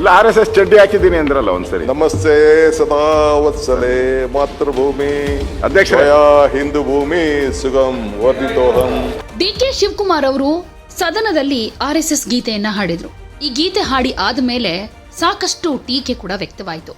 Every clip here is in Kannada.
ಇಲ್ಲ ಆರ್ ಎಸ್ ಎಸ್ ಚಡ್ಡಿ ಹಾಕಿದ್ದೀನಿ ಅಂದ್ರಲ್ಲ ಒಂದ್ಸರಿ. ನಮಸ್ತೆ ಸದಾ ವತ್ಸಲೆ ಮಾತೃಭೂಮಿ ಅಧ್ಯಕ್ಷ ಹಿಂದೂ ಭೂಮಿ ಸುಗಂ ವರ್ಧಿತೋಹಂ. ಡಿಕೆ ಶಿವಕುಮಾರ್ ಅವರು ಸದನದಲ್ಲಿ ಆರ್ ಎಸ್ ಎಸ್ ಗೀತೆಯನ್ನ ಹಾಡಿದ್ರು. ಈ ಗೀತೆ ಹಾಡಿ ಆದ್ಮೇಲೆ ಸಾಕಷ್ಟು ಟೀಕೆ ಕೂಡ ವ್ಯಕ್ತವಾಯಿತು.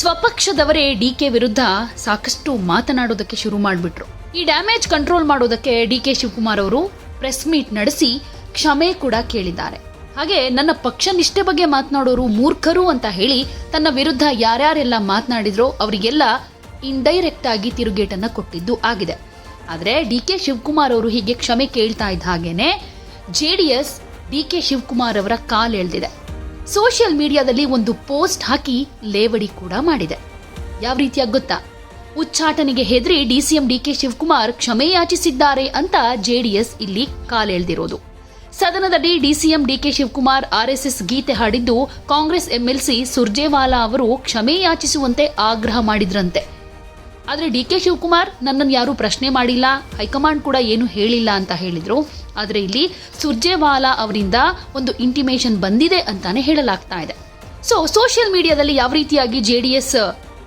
ಸ್ವಪಕ್ಷದವರೇ ಡಿಕೆ ವಿರುದ್ಧ ಸಾಕಷ್ಟು ಮಾತನಾಡೋದಕ್ಕೆ ಶುರು ಮಾಡಿಬಿಟ್ರು. ಈ ಡ್ಯಾಮೇಜ್ ಕಂಟ್ರೋಲ್ ಮಾಡೋದಕ್ಕೆ ಡಿಕೆ ಶಿವಕುಮಾರ್ ಅವರು ಪ್ರೆಸ್ ಮೀಟ್ ನಡೆಸಿ ಕ್ಷಮೆ ಕೂಡ ಕೇಳಿದ್ದಾರೆ. ಹಾಗೆ ನನ್ನ ಪಕ್ಷ ನಿಷ್ಠೆ ಬಗ್ಗೆ ಮಾತನಾಡೋರು ಮೂರ್ಖರು ಅಂತ ಹೇಳಿ ತನ್ನ ವಿರುದ್ಧ ಯಾರ್ಯಾರೆಲ್ಲ ಮಾತನಾಡಿದ್ರೋ ಅವರಿಗೆಲ್ಲ ಇಂಡೈರೆಕ್ಟ್ ಆಗಿ ತಿರುಗೇಟನ್ನು ಕೊಟ್ಟಿದ್ದು ಆಗಿದೆ. ಆದರೆ ಡಿ ಕೆ ಶಿವಕುಮಾರ್ ಅವರು ಹೀಗೆ ಕ್ಷಮೆ ಕೇಳ್ತಾ ಇದ್ದ ಹಾಗೇನೆ J D S D K Shivakumar ಅವರ ಕಾಲ್ ಎಳೆದಿದೆ. ಸೋಷಿಯಲ್ ಮೀಡಿಯಾದಲ್ಲಿ ಒಂದು ಪೋಸ್ಟ್ ಹಾಕಿ ಲೇವಡಿ ಕೂಡ ಮಾಡಿದೆ. ಯಾವ ರೀತಿಯಾಗಿ ಗೊತ್ತಾ? ಉಚ್ಚಾಟನೆಗೆ ಹೆದರಿ ಡಿ ಕೆ ಶಿವಕುಮಾರ್ ಕ್ಷಮೆ ಯಾಚಿಸಿದ್ದಾರೆ ಅಂತ ಜೆಡಿಎಸ್ ಇಲ್ಲಿ ಕಾಲೆಳೆದಿರೋದು ಸದನದಲ್ಲಿ ಡಿಸಿಎಂ ಡಿಕೆ ಶಿವಕುಮಾರ್ ಆರ್ಎಸ್ಎಸ್ ಗೀತೆ ಹಾಡಿದ್ದು ಕಾಂಗ್ರೆಸ್ ಎಂಎಲ್ಸಿ ಸುರ್ಜೇವಾಲಾ ಅವರು ಕ್ಷಮೆ ಯಾಚಿಸುವಂತೆ ಆಗ್ರಹ ಮಾಡಿದ್ರಂತೆ. ಆದರೆ ಡಿ ಕೆ ಶಿವಕುಮಾರ್ ನನ್ನನ್ನು ಯಾರೂ ಪ್ರಶ್ನೆ ಮಾಡಿಲ್ಲ, ಹೈಕಮಾಂಡ್ ಕೂಡ ಏನು ಹೇಳಿಲ್ಲ ಅಂತ ಹೇಳಿದರು. ಆದರೆ ಇಲ್ಲಿ ಸುರ್ಜೇವಾಲಾ ಅವರಿಂದ ಒಂದು ಇಂಟಿಮೇಷನ್ ಬಂದಿದೆ ಅಂತಾನೆ ಹೇಳಲಾಗ್ತಾ ಇದೆ. ಸೊ, ಸೋಷಿಯಲ್ ಮೀಡಿಯಾದಲ್ಲಿ ಯಾವ ರೀತಿಯಾಗಿ J D S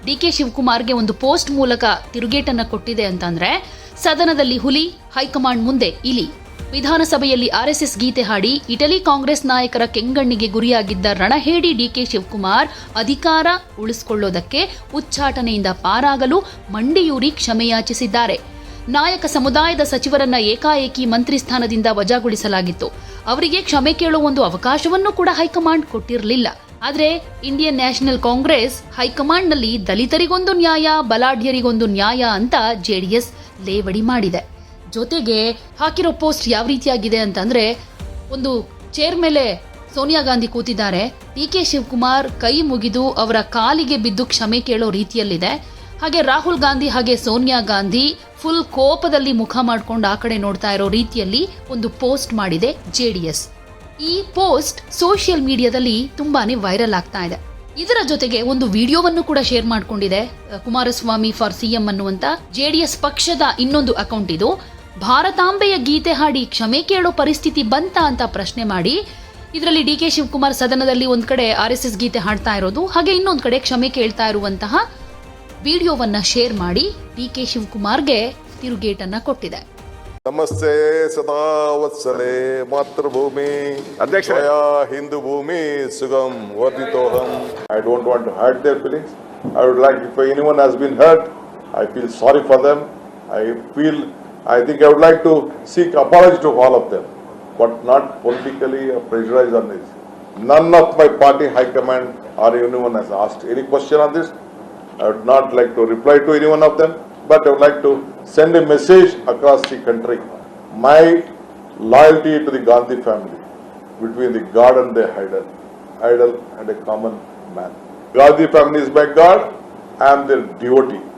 D K ಶಿವಕುಮಾರ್ಗೆ ಒಂದು ಪೋಸ್ಟ್ ಮೂಲಕ ತಿರುಗೇಟನ್ನು ಕೊಟ್ಟಿದೆ ಅಂತಂದ್ರೆ, ಸದನದಲ್ಲಿ ಹುಲಿ, ಹೈಕಮಾಂಡ್ ಮುಂದೆ ಇಲಿ. ವಿಧಾನಸಭೆಯಲ್ಲಿ ಆರ್ಎಸ್ಎಸ್ ಗೀತೆ ಹಾಡಿ ಇಟಲಿ ಕಾಂಗ್ರೆಸ್ ನಾಯಕರ ಕೆಂಗಣ್ಣಿಗೆ ಗುರಿಯಾಗಿದ್ದ ರಣಹೇಡಿ ಡಿಕೆ ಶಿವಕುಮಾರ್ ಅಧಿಕಾರ ಉಳಿಸಿಕೊಳ್ಳೋದಕ್ಕೆ ಉಚ್ಚಾಟನೆಯಿಂದ ಪಾರಾಗಲು ಮಂಡಿಯೂರಿ ಕ್ಷಮೆಯಾಚಿಸಿದ್ದಾರೆ. ನಾಯಕ ಸಮುದಾಯದ ಸಚಿವರನ್ನ ಏಕಾಏಕಿ ಮಂತ್ರಿ ಸ್ಥಾನದಿಂದ ವಜಾಗೊಳಿಸಲಾಗಿತ್ತು. ಅವರಿಗೆ ಕ್ಷಮೆ ಕೇಳುವ ಒಂದು ಅವಕಾಶವನ್ನು ಕೂಡ ಹೈಕಮಾಂಡ್ ಕೊಟ್ಟಿರಲಿಲ್ಲ. ಆದರೆ ಇಂಡಿಯನ್ ನ್ಯಾಷನಲ್ ಕಾಂಗ್ರೆಸ್ ಹೈಕಮಾಂಡ್ನಲ್ಲಿ ದಲಿತರಿಗೊಂದು ನ್ಯಾಯ, ಬಲಾಢ್ಯರಿಗೊಂದು ನ್ಯಾಯ ಅಂತ ಜೆಡಿಎಸ್ ಲೇವಡಿ ಮಾಡಿದೆ. ಜೊತೆಗೆ ಹಾಕಿರೋ ಪೋಸ್ಟ್ ಯಾವ ರೀತಿಯಾಗಿದೆ ಅಂತಂದ್ರೆ, ಒಂದು ಚೇರ್ ಮೇಲೆ ಸೋನಿಯಾ ಗಾಂಧಿ ಕೂತಿದ್ದಾರೆ. ಡಿ ಕೆ ಶಿವಕುಮಾರ್ ಕೈ ಮುಗಿದು ಅವರ ಕಾಲಿಗೆ ಬಿದ್ದು ಕ್ಷಮೆ ಕೇಳೋ ರೀತಿಯಲ್ಲಿದೆ. ಹಾಗೆ ರಾಹುಲ್ ಗಾಂಧಿ ಹಾಗೆ ಸೋನಿಯಾ ಗಾಂಧಿ ಫುಲ್ ಕೋಪದಲ್ಲಿ ಮುಖ ಮಾಡ್ಕೊಂಡು ಆ ಕಡೆ ನೋಡ್ತಾ ಇರೋ ರೀತಿಯಲ್ಲಿ ಒಂದು ಪೋಸ್ಟ್ ಮಾಡಿದೆ ಜೆಡಿಎಸ್ ಈ ಪೋಸ್ಟ್ ಸೋಷಿಯಲ್ ಮೀಡಿಯಾದಲ್ಲಿ ತುಂಬಾನೇ ವೈರಲ್ ಆಗ್ತಾ ಇದೆ. ಇದರ ಜೊತೆಗೆ ಒಂದು ವಿಡಿಯೋವನ್ನು ಕೂಡ ಶೇರ್ ಮಾಡಿಕೊಂಡಿದೆ. ಕುಮಾರಸ್ವಾಮಿ ಫಾರ್ ಸಿಎಂ ಅನ್ನುವಂತ ಜೆಡಿಎಸ್ ಪಕ್ಷದ ಇನ್ನೊಂದು ಅಕೌಂಟ್ ಇದು. ಭಾರತಾಂಬೆಯ ಗೀತೆ ಹಾಡಿ ಕ್ಷಮೆ ಕೇಳೋ ಪರಿಸ್ಥಿತಿ ಬಂತ ಅಂತ ಪ್ರಶ್ನೆ ಮಾಡಿ. ಇದರಲ್ಲಿ ಡಿ ಕೆ ಶಿವಕುಮಾರ್ ಸದನದಲ್ಲಿ ಒಂದು ಕಡೆ ಆರ್ ಎಸ್ ಎಸ್ ಗೀತೆ ಹಾಡ್ತಾ ಇರೋದು ಹಾಗೆ ಇನ್ನೊಂದು ಕಡೆ ಕ್ಷಮೆ ಕೇಳ್ತಾ ಇರುವಂತಹ ವಿಡಿಯೋವನ್ನ ಶೇರ್ ಮಾಡಿ ಡಿ ಕೆ ಶಿವಕುಮಾರ್ಗೆ ತಿರುಗೇಟನ್ನ ಕೊಟ್ಟಿದೆ. ನಮಸ್ತೆ ಸದಾ ವತ್ಸಲೆ ಮಾತೃಭೂಮಿ. ಅಧ್ಯಕ್ಷ ಹಿಂದೂ ಭೂಮಿ ಸುಗಮ್ ವರ್ಧಿತೋಹಂ. I don't want to hurt their feelings I would like if any one has been hurt I feel sorry for them I feel I think I would like to seek apology to all of them, but not politically pressurized on this. None of my party high command or anyone has asked any question on this. I would not like to reply to any one of them, but I would like to send a message across the country. My loyalty to the Gandhi family between the God and the idol, idol and a common man. Gandhi family is my God. I am their devotee.